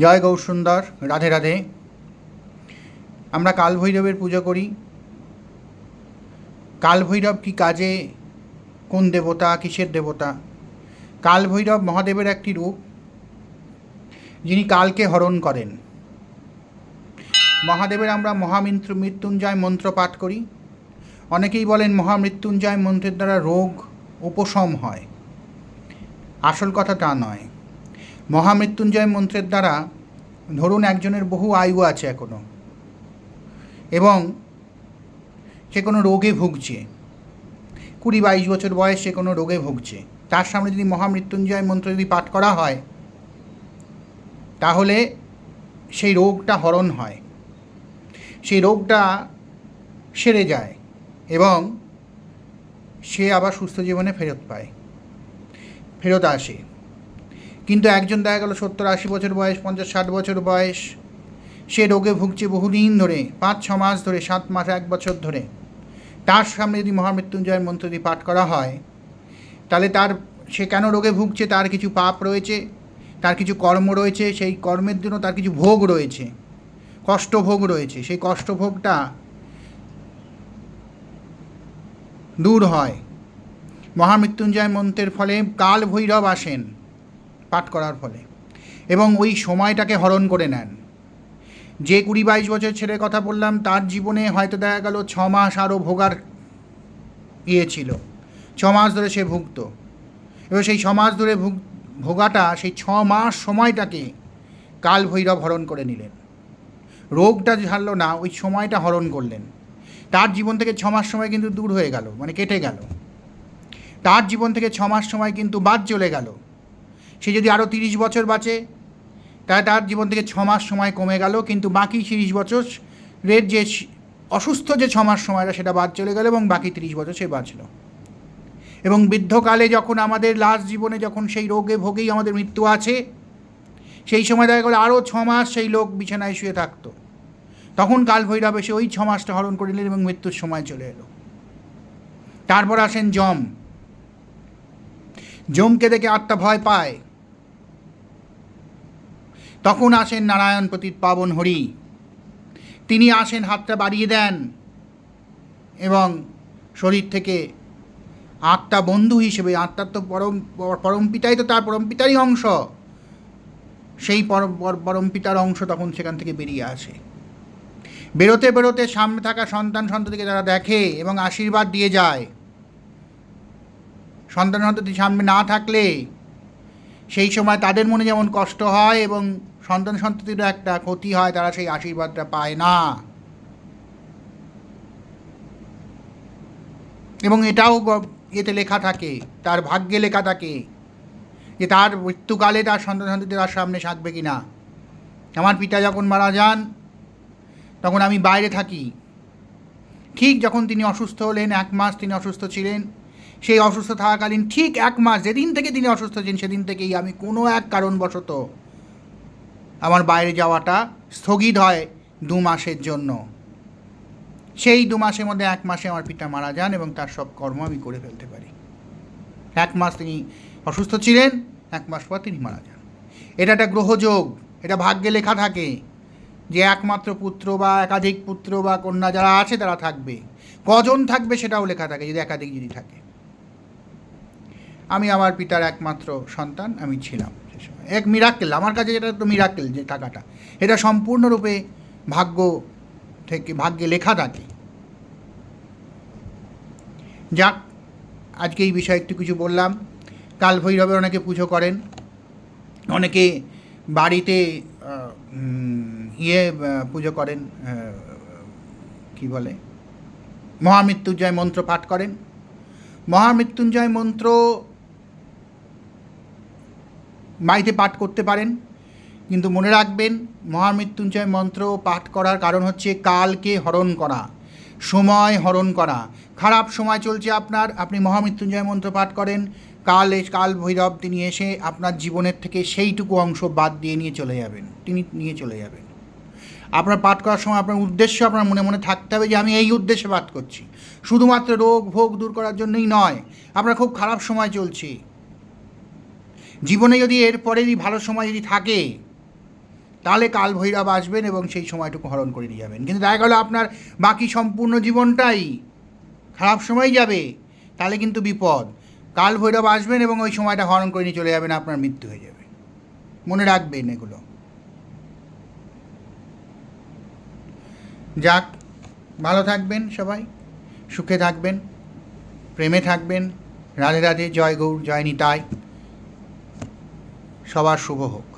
জয় গৌরসুন্দর, রাধে রাধে। আমরা কাল ভৈরবের পুজো করি। কাল ভৈরব কি কাজে? কোন দেবতা? কিসের দেবতা? কাল ভৈরব মহাদেবের একটি রূপ, যিনি কালকে হরণ করেন। মহাদেবের আমরা মহামৃত্যু, মৃত্যুঞ্জয় মন্ত্র পাঠ করি। অনেকেই বলেন মহামৃত্যুঞ্জয় মন্ত্রের দ্বারা রোগ, উপশম হয়। আসল কথা তা নয়। মহামৃত্যুঞ্জয় মন্ত্রের দ্বারা ধরুন একজনের বহু আয়ু আছে এখনও এবং সে কোনো রোগে ভুগছে, কুড়ি বাইশ বছর বয়স সে কোনো রোগে ভুগছে, তার সামনে যদি মহামৃত্যুঞ্জয় মন্ত্র যদি পাঠ করা হয়, তাহলে সেই রোগটা হরণ হয়, সেই রোগটা সেরে যায় এবং সে আবার সুস্থ জীবনে ফেরত পায়, ফেরত আসে। কিন্তু একজন দেখা গেল সত্তর আশি বছর বয়স, পঞ্চাশ ষাট বছর বয়স। সে রোগে ভুগছে বহুদিন ধরে, পাঁচ, ছ মাস ধরে, সাত মাস, এক বছর ধরে। তার সামনে যদি মহামৃত্যুঞ্জয় মন্ত্র যদি পাঠ করা হয়, তাহলে তার, সে কেন রোগে ভুগছে? তার কিছু পাপ রয়েছে, তার কিছু কর্ম রয়েছে, সেই কর্মের জন্য তার কিছু ভোগ রয়েছে কষ্টভোগ রয়েছে। সেই কষ্টভোগটা দূর হয়। মহামৃত্যুঞ্জয় মন্ত্রের ফলে কাল ভৈরব আসেন। পাঠ করার ফলে এবং ওই সময়টাকে হরণ করে নেন। যে কুড়ি বাইশ বছর ছেলের কথা বললাম, তার জীবনে হয়তো দেখা গেল ছ মাস আরও ভোগার ইয়ে ছিল। ছ মাস ধরে সে ভুগত। এবার সেই ছ মাস ধরে ভুগ, ভোগাটা, সেই ছ মাস সময়টাকে কাল ভৈরব হরণ করে নিলেন। রোগটা ঝাড়লো না, ওই সময়টা হরণ করলেন। তার জীবন থেকে ছ মাস সময় কিন্তু দূর হয়ে গেল মানে কেটে গেল। তার জীবন থেকে ছ মাস সময় কিন্তু বাদ চলে গেল। সে যদি আরও তিরিশ বছর বাঁচে, তাহলে তার জীবন থেকে ছ মাস সময় কমে গেল, কিন্তু বাকি তিরিশ বছর রের যে অসুস্থ যে ছ মাস সময়টা, সেটা বাদ চলে গেল এবং বাকি তিরিশ বছর সে বাঁচল। এবং বৃদ্ধকালে যখন আমাদের লাস্ট জীবনে যখন সেই রোগে ভোগেই আমাদের মৃত্যু আছে, সেই সময় দেখা গেলো আরও ছ মাস সেই লোক বিছানায় শুয়ে থাকতো। তখন কাল ভৈরব এসে ওই ছ মাসটা হরণ করে নিলেন এবং মৃত্যুর সময় চলে এলো। তারপর আসেন যম। যমকে দেখে আত্মা ভয় পায়। তখন আসেন নারায়ণ প্রতীত পাবন হরি। তিনি আসেন, হাতটা বাড়িয়ে দেন এবং শরীর থেকে আত্মা বন্ধু হিসেবে আত্মার তো পরম পরম পিতাই তো তার পরম পিতারই অংশ। সেই পরম পরম পিতার অংশ তখন সেখান থেকে বেরিয়ে আসে। বেরোতে বেরোতে সামনে থাকা সন্তান সন্ততিকে তারা দেখে এবং আশীর্বাদ দিয়ে যায়। সন্তান সন্ততি সামনে না থাকলে সেই সময় তাদের মনে যেমন কষ্ট হয় এবং সন্তান সন্ততিরও একটা ক্ষতি হয়, তারা সেই আশীর্বাদটা পায় না। এবং এটাও এতে লেখা থাকে, তার ভাগ্যে লেখা থাকে যে তার মৃত্যুকালে তার সন্তান সন্ততি তার সামনে থাকবে কি না। আমার পিতা যখন মারা যান, তখন আমি বাইরে থাকি। ঠিক যখন তিনি অসুস্থ হলেন, এক মাস তিনি অসুস্থ ছিলেন, সেই অসুস্থ থাকাকালীন ঠিক এক মাস, যেদিন থেকে তিনি অসুস্থ ছিলেন, সেদিন থেকেই আমি কোনো এক কারণবশত আমার বাইরে যাওয়াটা স্থগিত হয় দু মাসের জন্য। সেই দু মাসের মধ্যে এক মাসে আমার পিতা মারা যান এবং তার সব কর্ম আমি করে ফেলতে পারি। এক মাস তিনি অসুস্থ ছিলেন, এক মাস পর তিনি মারা যান। এটা একটা গ্রহযোগ এটা ভাগ্যে লেখা থাকে যে একমাত্র পুত্র বা একাধিক পুত্র বা কন্যা যারা আছে তারা থাকবে। কজন থাকবে সেটাও লেখা থাকে, যদি একাধিক যদি থাকে। আমি আমার পিতার একমাত্র সন্তান, আমি ছিলাম। এক মিরাক্কেল আমার কাছে যেটা তো মিরাক্কেল যে টাকাটা, এটা সম্পূর্ণরূপে ভাগ্য থেকে, ভাগ্যে লেখা থাকে। যাক, আজকে এই বিষয়ে একটু কিছু বললাম। কাল ভৈরবের অনেকে পুজো করেন। অনেকে বাড়িতে ইয়ে পুজো করেন কি বলে? মহামৃত্যুঞ্জয় মন্ত্র পাঠ করেন। মহামৃত্যুঞ্জয় মন্ত্র বাড়িতে পাঠ করতে পারেন। কিন্তু মনে রাখবেন, মহামৃত্যুঞ্জয় মন্ত্র পাঠ করার কারণ হচ্ছে কালকে হরণ করা, সময় হরণ করা। খারাপ সময় চলছে আপনার, আপনি মহামৃত্যুঞ্জয় মন্ত্র পাঠ করেন, কাল কাল ভৈরব তিনি এসে আপনার জীবনের থেকে সেইটুকু অংশ বাদ দিয়ে নিয়ে চলে যাবেন, তিনি নিয়ে চলে যাবেন। আপনার পাঠ করার সময় আপনার উদ্দেশ্য আপনার মনে মনে থাকতে হবে যে আমি এই উদ্দেশ্যে পাঠ করছি। শুধুমাত্র রোগ ভোগ দূর করার জন্যই নয়, আপনার খুব খারাপ সময় চলছে। জীবনে যদি এরপরেরই ভালো সময় যদি থাকে, তাহলে কাল ভৈরব আসবেন এবং সেই সময়টুকু হরণ করে নিয়ে যাবেন। কিন্তু দেখা গেলো আপনার বাকি সম্পূর্ণ জীবনটাই খারাপ সময় যাবে, তাহলে কিন্তু বিপদ। কাল ভৈরব আসবেন এবং ওই সময়টা হরণ করে নিয়ে চলে যাবেন, আপনার মৃত্যু হয়ে যাবে। মনে রাখবেন এগুলো। যাক, ভালো থাকবেন সবাই, সুখে থাকবেন, প্রেমে থাকবেন। রাধে রাধে, জয় গৌর, জয় নিতাই। সবার শুভ হোক।